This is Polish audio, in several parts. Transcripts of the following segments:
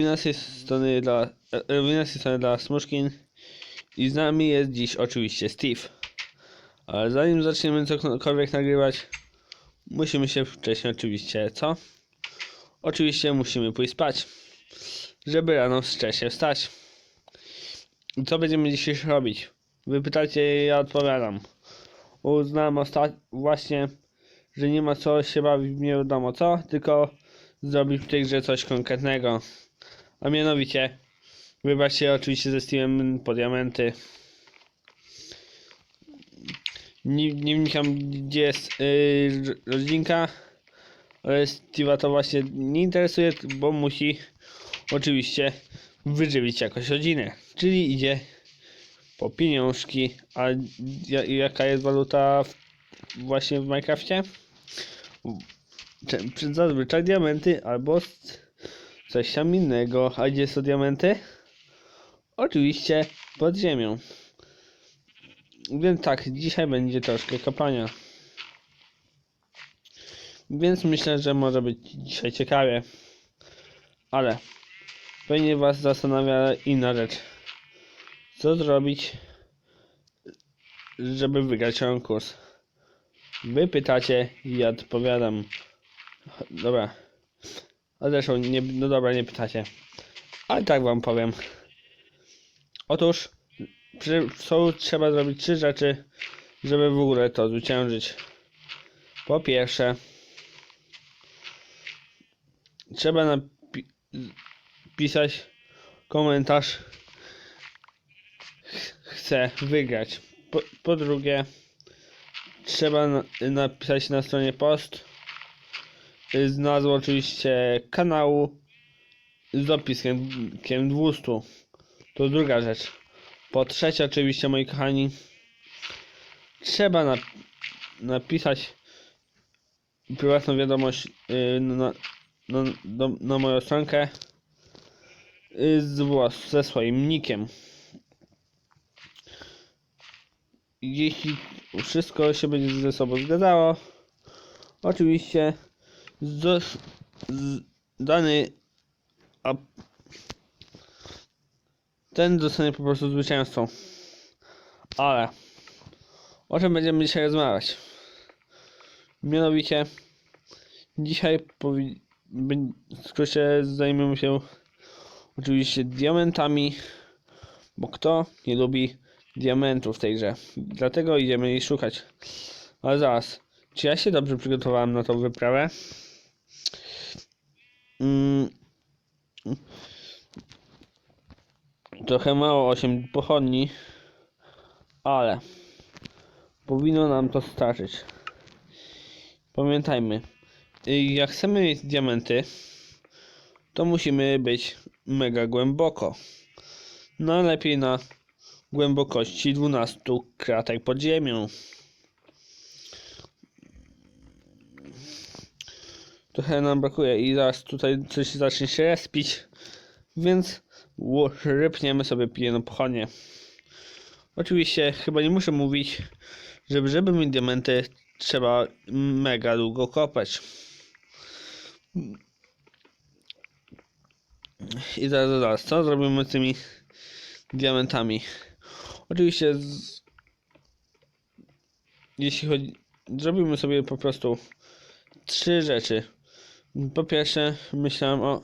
Tej strony dla, tej strony dla Smuszkin i z nami jest dziś oczywiście Steve. Ale zanim zaczniemy cokolwiek nagrywać, musimy się wcześniej oczywiście, co? Oczywiście musimy pójść spać, żeby rano wcześniej wstać. I co będziemy dzisiaj robić? Wy pytacie, ja odpowiadam. Osta- właśnie, że nie ma co się bawić nie wiadomo co, tylko zrobić w tej grze coś konkretnego. A mianowicie, się oczywiście ze Steamem po diamenty. Nie, nie wnikam gdzie jest yy, rodzinka, ale Steve'a to właśnie nie interesuje, bo musi oczywiście wyżywić jakoś rodzinę. Czyli idzie po pieniążki. A ja- jaka jest waluta w, właśnie w Minecrafcie? Zazwyczaj diamenty albo coś tam innego. A gdzie są diamenty? Oczywiście pod ziemią. Więc tak, dzisiaj będzie troszkę kopania. Więc myślę, że może być dzisiaj ciekawie. Ale pewnie Was zastanawia inna rzecz. Co zrobić, żeby wygrać konkurs? Wy pytacie, ja odpowiadam. Dobra. A zresztą, nie, no dobra, nie pytacie. Ale tak wam powiem. Otóż, przy, są, trzeba zrobić trzy rzeczy, żeby w ogóle to zwyciężyć. Po pierwsze, trzeba napisać komentarz chcę wygrać. Po, po drugie, trzeba na, napisać na stronie post y, z nazwą oczywiście kanału z dopiskiem 200. To druga rzecz. Po trzecie, oczywiście, moi kochani, trzeba na, napisać prywatną wiadomość y, na, na, do, na moją stronkę y, z, ze swoim nickiem. jeśli wszystko się będzie ze sobą zgadzało, oczywiście z, z, dany a ten dostanie po prostu zwycięstwo. Ale o czym będziemy dzisiaj rozmawiać? Mianowicie dzisiaj powi- w skrócie zajmiemy się oczywiście diamentami, bo kto nie lubi diamentów w tej grze. Dlatego idziemy jej szukać. Ale zaraz, czy ja się dobrze przygotowałem na tą wyprawę? Mm. Trochę mało 8 pochodni, ale powinno nam to starczyć. Pamiętajmy, y, jak chcemy mieć diamenty, to musimy być mega głęboko. Najlepiej na głębokości 12 kratek pod ziemią. Trochę nam brakuje i zaraz tutaj coś zacznie się respić, więc rypniemy sobie jedną pochodnię. Oczywiście chyba nie muszę mówić, że żeby mieć diamenty trzeba mega długo kopać. I zaraz, zaraz, co zrobimy z tymi diamentami? Oczywiście, z... jeśli chodzi, zrobimy sobie po prostu trzy rzeczy. Po pierwsze, myślałem o.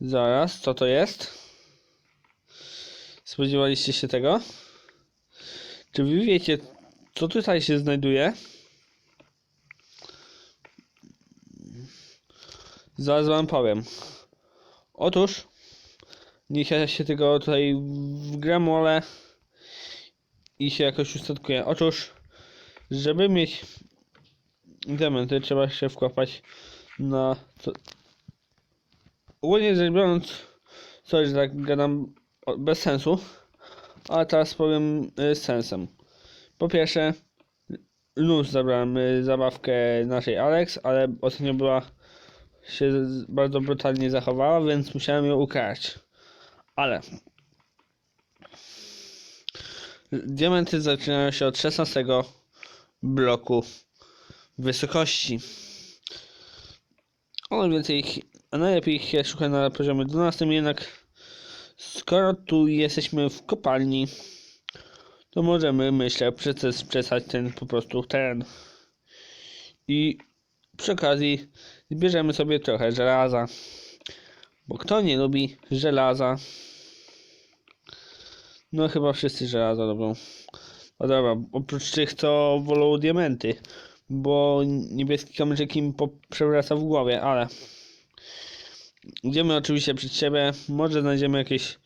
Zaraz, co to jest? Spodziewaliście się tego? Czy wy wiecie, co tutaj się znajduje? Zaraz wam powiem. Otóż Niech ja się tego tutaj wgramolę i się jakoś ustatkuję. Otóż, żeby mieć diamenty, trzeba się wkłapać na... To... Ogólnie rzecz biorąc, coś, tak gadam bez sensu, ale teraz powiem y, z sensem. Po pierwsze, luz zabrałem y, zabawkę naszej Alex, ale ostatnio była się bardzo brutalnie zachowała, więc musiałem ją ukraść. Ale diamenty zaczynają się od 16 bloku wysokości. One więcej a najlepiej ich je szukać na poziomie 12, jednak skoro tu jesteśmy w kopalni, to możemy, myślę, przesać ten po prostu teren. I przy okazji zbierzemy sobie trochę żelaza. Bo kto nie lubi żelaza? No chyba wszyscy żelaza lubią. No dobra, oprócz tych, co wolą diamenty. Bo niebieski kamyczek im przewraca w głowie, ale... Idziemy oczywiście przed siebie. Może znajdziemy jakieś,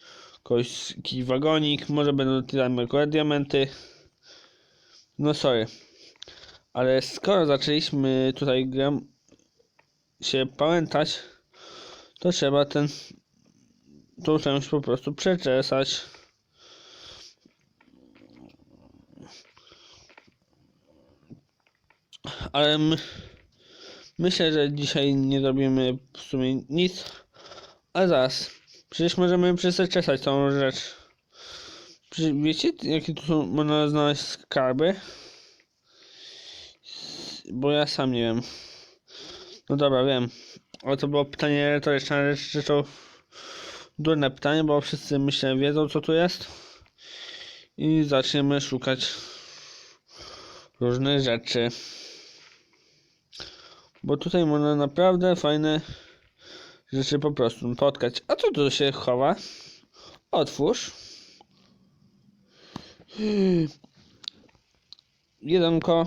jakiś wagonik. Może będą tam akurat diamenty. No sorry. Ale skoro zaczęliśmy tutaj grę się pamiętać, to trzeba ten tą część po prostu przeczesać. Ale my, myślę, że dzisiaj nie zrobimy w sumie nic. Ale zaraz. Przecież możemy przeczesać tą rzecz. Czy wiecie, jakie tu są, można znaleźć skarby? Bo ja sam nie wiem. No dobra, wiem. Ale to było pytanie retoryczne, rzeczą durne pytanie, bo wszyscy myślę wiedzą co tu jest. I zaczniemy szukać różnych rzeczy. Bo tutaj można naprawdę fajne rzeczy po prostu spotkać. A co tu się chowa? Otwórz. Jedenko.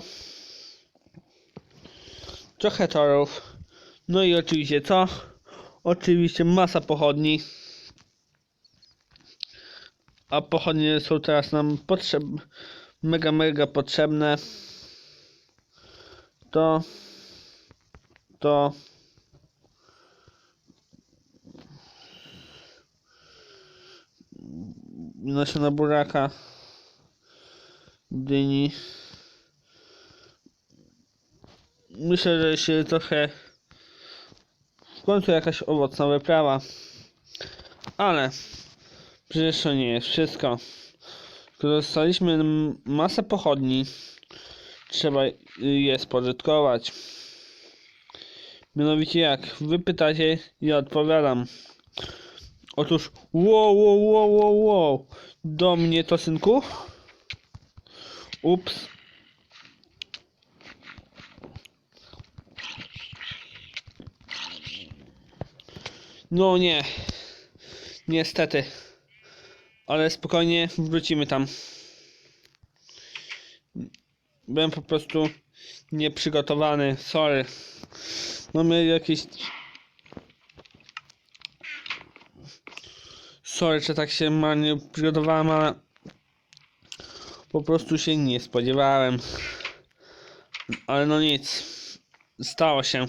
Trochę torów. No i oczywiście co? Oczywiście masa pochodni. A pochodnie są teraz nam potrzebne. Mega, mega potrzebne. To. To. Nasiona buraka. Dyni. Myślę, że się trochę w końcu jakaś owocna wyprawa. Ale przecież to nie jest wszystko. Dostaliśmy masę pochodni, trzeba je spożytkować. Mianowicie jak? Wy pytacie, ja odpowiadam. Otóż, wow, wow, wow, wow, wow. Do mnie to, synku? Ups. No nie. Niestety. Ale spokojnie wrócimy tam. Byłem po prostu nieprzygotowany. Sorry. Mamy jakieś. Sorry, że tak się marnie przygotowałem, ale po prostu się nie spodziewałem. Ale no nic. Stało się.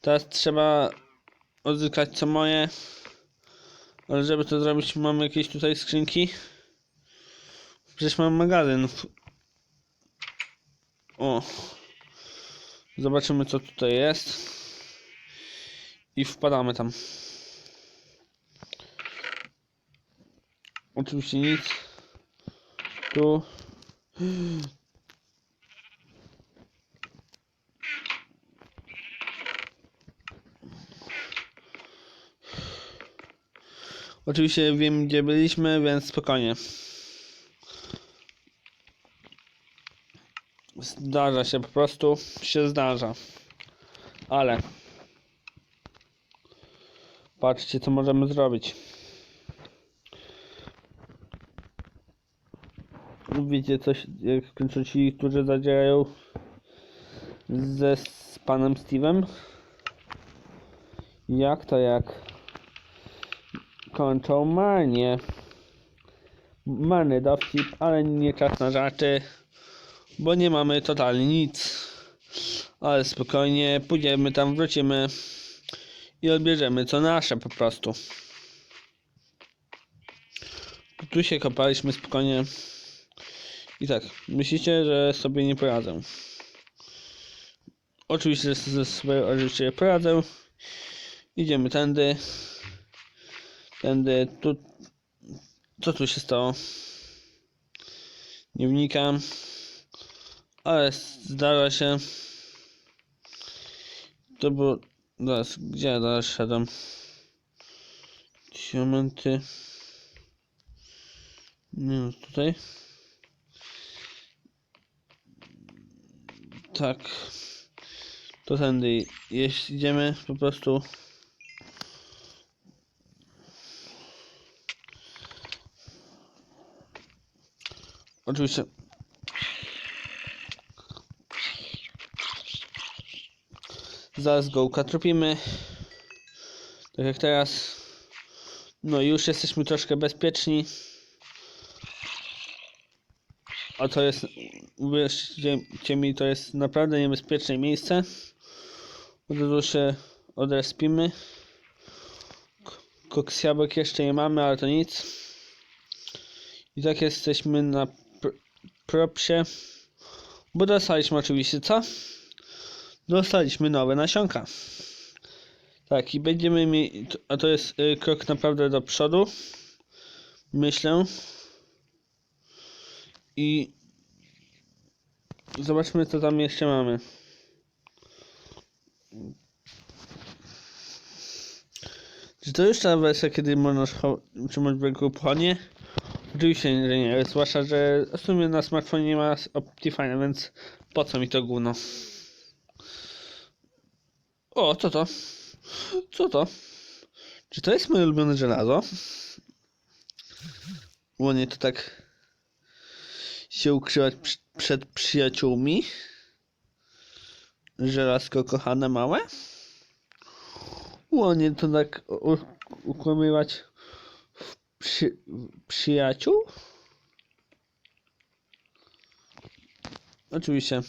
Teraz trzeba odzyskać co moje. Ale żeby to zrobić, mamy jakieś tutaj skrzynki. Przecież mam magazyn. O. Zobaczymy co tutaj jest. I wpadamy tam. Oczywiście nic. Tu. Oczywiście wiem gdzie byliśmy, więc spokojnie. Zdarza się po prostu, się zdarza. Ale patrzcie co możemy zrobić. Wiecie coś, jak skończą ci, którzy zadzierają ze z panem Steve'em? Jak to jak? Kończą marnie. Marny dowcip, ale nie czas na żarty, bo nie mamy totalnie nic. Ale spokojnie, pójdziemy tam, wrócimy i odbierzemy co nasze po prostu. Tu się kopaliśmy spokojnie. I tak, myślicie, że sobie nie poradzę. Oczywiście że sobie oczywiście poradzę. Idziemy tędy. Tędy, tu. Co tu się stało? Nie wnikam. Ale zdarza się. To było Zaraz, gdzie ja teraz szedłem? Momenty. Nie no, tutaj. Tak. To tędy jeść idziemy po prostu. Oczywiście. Zaraz gołka tropimy. Tak jak teraz. No już jesteśmy troszkę bezpieczni. A to jest, uwierzcie mi, to jest naprawdę niebezpieczne miejsce. Od razu się odrespimy. Koksjabek jeszcze nie mamy, ale to nic. I tak jesteśmy na pr propsie. Bo dostaliśmy oczywiście co? Dostaliśmy nowe nasionka. Tak, i będziemy mieli, a to jest y, krok naprawdę do przodu. Myślę. I zobaczmy co tam jeszcze mamy. Czy to już ta wersja, kiedy można trzymać w ręku pochodnie? Oczywiście, że nie, zwłaszcza, że w sumie na smartfonie nie ma Optifine, więc po co mi to gówno? O, co to? Co to? Czy to jest moje ulubione żelazo? Łonie to tak się ukrywać przed przyjaciółmi? Żelazko kochane małe? Łonie to tak ukłamywać przy, przyjaciół? Oczywiście.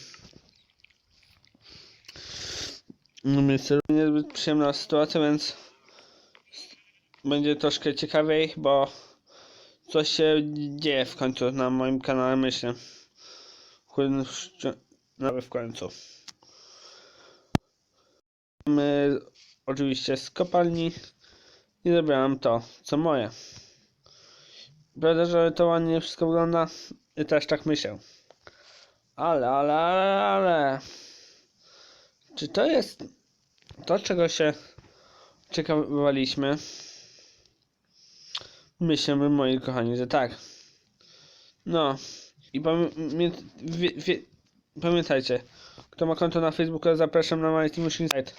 No jest to niezbyt przyjemna sytuacja, więc będzie troszkę ciekawiej, bo coś się dzieje w końcu na moim kanale, myślę. Szcz- Nawet w końcu. My oczywiście z kopalni i zabrałem to, co moje. Prawda, że to ładnie wszystko wygląda? I też tak myślę. Ale, ale, ale, ale. Czy to jest to, czego się ciekawaliśmy? Myślimy, moi kochani, że tak. No. I pamię wie, wie, pamiętajcie, kto ma konto na Facebooku, zapraszam na My Team Site.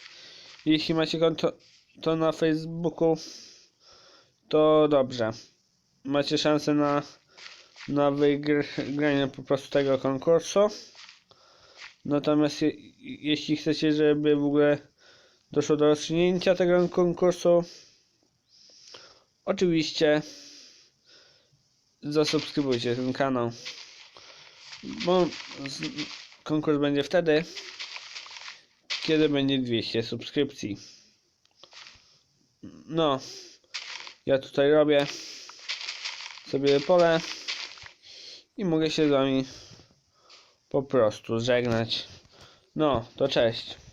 Jeśli macie konto to na Facebooku, to dobrze. Macie szansę na, na wygranie po prostu tego konkursu. Natomiast je, jeśli chcecie, żeby w ogóle doszło do rozstrzygnięcia tego konkursu, oczywiście zasubskrybujcie ten kanał. Bo konkurs będzie wtedy, kiedy będzie 200 subskrypcji. No, ja tutaj robię sobie pole i mogę się z wami po prostu żegnać. No, to cześć.